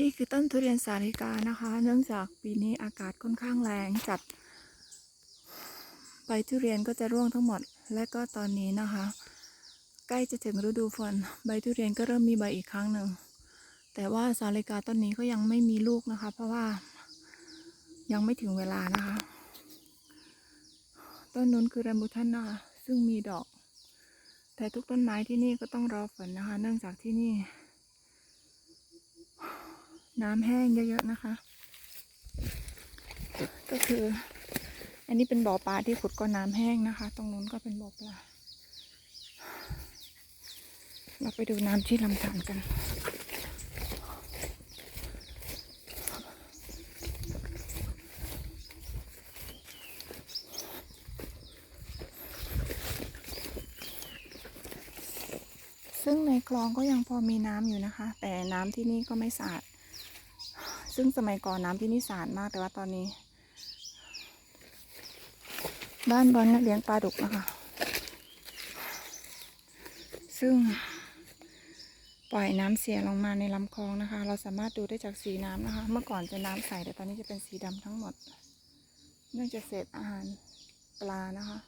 นี่คือต้นทุเรียนสาลิกานะคะ เนื่องจากปีนี้อากาศค่อนข้างแรงจัด ใบทุเรียนก็จะร่วงทั้งหมด และก็ตอนนี้นะคะ ใกล้จะถึงฤดูฝนใบทุเรียนก็เริ่มมีใบอีกครั้งหนึ่ง แต่ว่าสาลิกาต้นนี้ก็ยังไม่มีลูกนะคะ เพราะว่ายังไม่ถึงเวลานะคะ ต้นนู้นคือแรมบูทันนะคะซึ่งมีดอก แต่ทุกต้นไม้ที่นี่ก็ต้องรอฝนนะคะ เนื่องจากที่นี่ น้ำแห้งเยอะๆนะคะ ก็คือ อันนี้เป็นบ่อปลาที่ขุดก็น้ำแห้งนะคะ ตรงนู้นก็เป็นบ่อปลา เราไปดูน้ำที่ลำธารกันซึ่งในคลองก็ยังพอมีน้ำอยู่นะคะ แต่น้ำที่นี่ก็ไม่สะอาด ซึ่งสมัยก่อนน้ำที่นี่สาดมากแต่ว่าตอนนี้ บ้านบอลเนี่ยเลี้ยงปลาดุกนะคะ ซึ่งปล่อยน้ำเสียลงมาในลำคลองนะคะ เราสามารถดูได้จากสีน้ำนะคะ เมื่อก่อนจะน้ำใสแต่ตอนนี้จะเป็นสีดำทั้งหมด เนื่องจากเศษอาหารปลานะคะ